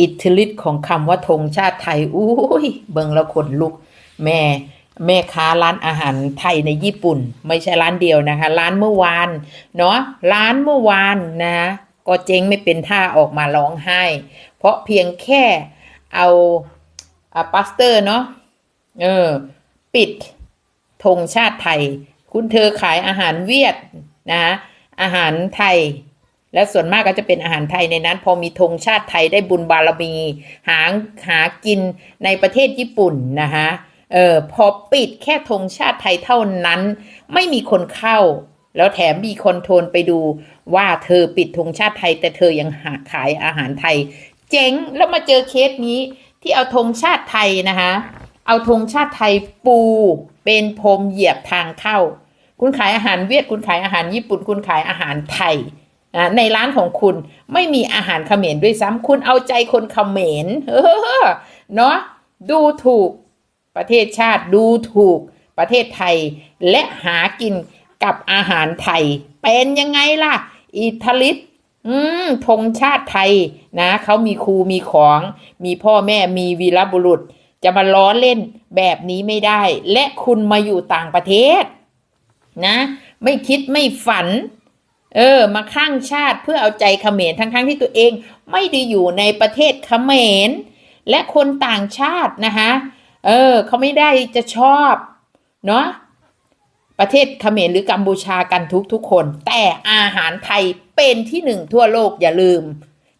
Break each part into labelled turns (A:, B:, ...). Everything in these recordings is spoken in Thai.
A: อิทธิฤทธิ์ของคำว่าธงชาติไทยอุ้ยเบิงแล้วขนลุก แม่แม่ค้าร้านอาหารไทยในญี่ปุ่น ไม่ใช่ร้านเดียวนะคะ ร้านเมื่อวานเนาะร้านเมื่อวานนะก็เจ๊งไม่เป็นท่าออกมาร้องไห้ เพราะเพียงแค่เอาอาปัสเตอร์เนาะเออปิดธงชาติไทย คุณเธอขายอาหารเวียดนะอาหารไทย และส่วนมากก็จะเป็นอาหารไทยในนั้น พอมีธงชาติไทยได้บุญบารมี หาหากินในประเทศญี่ปุ่นนะคะเออพอปิดแค่ธงชาติไทยเท่านั้น ไม่มีคนเข้า แล้วแถมมีคนโทรไปดูว่าเธอปิดธงชาติไทย แต่เธอยังหาขายอาหารไทย เจ๋งแล้วมาเจอเคสนี้ที่เอาธงชาติไทยนะคะเอาธงชาติไทยปูเป็นพรมเหยียบทางเข้า คุณขายอาหารเวียดคุณขายอาหารญี่ปุ่น คุณขายอาหารไทย นะในร้านของคุณไม่มีอาหารเขมรด้วยซ้ำคุณเอาใจคนเขมรเออเนาะดูถูกประเทศชาติดูถูกประเทศไทย และหากินกับอาหารไทย เป็นยังไงล่ะ อิทาลิตอืมธงชาติไทยนะเขามีครูมีของ มีพ่อแม่มีวีรบุรุษ จะมาล้อเล่นแบบนี้ไม่ได้ และคุณมาอยู่ต่างประเทศ นะ ไม่คิดไม่ฝัน เออ มาข้างชาติเพื่อเอาใจเขมรทั้งๆที่ตัวเองไม่ได้อยู่ในประเทศเขมร และคนต่างชาตินะคะเออเขาไม่ได้จะชอบเนาะประเทศเขมรหรือกัมพูชากันทุกทุกคน แต่อาหารไทยเป็นที่หนึ่งทั่วโลกอย่าลืม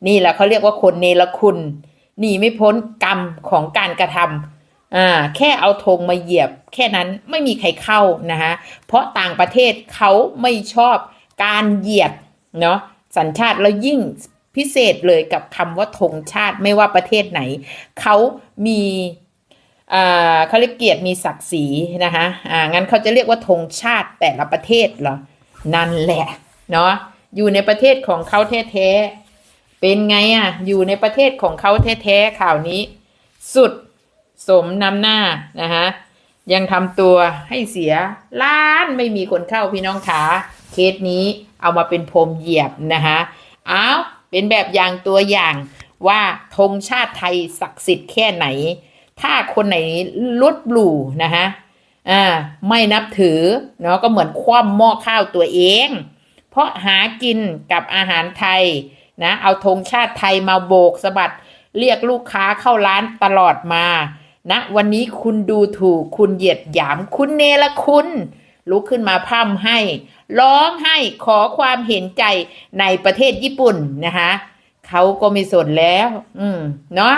A: นี่แหละเขาเรียกว่าคนเนรคุณหนีไม่พ้นกรรมของการกระทำอ่าแค่เอาธงมาเหยียบ แค่นั้นไม่มีใครเข้านะคะเพราะต่างประเทศเขาไม่ชอบ การเหยียบเนาะสัญชาติแล้วยิ่งพิเศษเลยกับคำว่าธงชาติไม่ว่าประเทศไหน เขามีเขาเรียกเกียรติมีศักดิ์ศรีนะคะอ่างั้นเขาจะเรียกว่าธงชาติแต่ละประเทศเหรอ นั่นแหละเนาะอยู่ในประเทศของเขาแท้ๆเป็นไงอะ อยู่ในประเทศของเขาแท้ๆข่าวนี้ สุดสมนำหน้านะคะยังทำตัวให้เสียล้านไม่มีคนเข้าพี่น้องขา เคสนี้เอามาเป็นพรมเหยียบนะคะอ้าวเป็นแบบอย่างตัวอย่างว่าธงชาติไทยศักดิ์สิทธิ์แค่ไหน ถ้าคนไหนลดหลู่นะคะอ่าไม่นับถือเนาะก็เหมือนคว่ำหม้อข้าวตัวเอง เพราะหากินกับอาหารไทยนะเอาธงชาติไทยมาโบกสะบัดเรียกลูกค้าเข้าร้านตลอดมานะวันนี้คุณดูถูกคุณเหยียดหยามคุณเนรคุณลุกขึ้นมาพร่ำให้ ร้องให้ขอความเห็นใจในประเทศญี่ปุ่นนะคะเขาก็ไม่สนแล้ว อืม เนาะ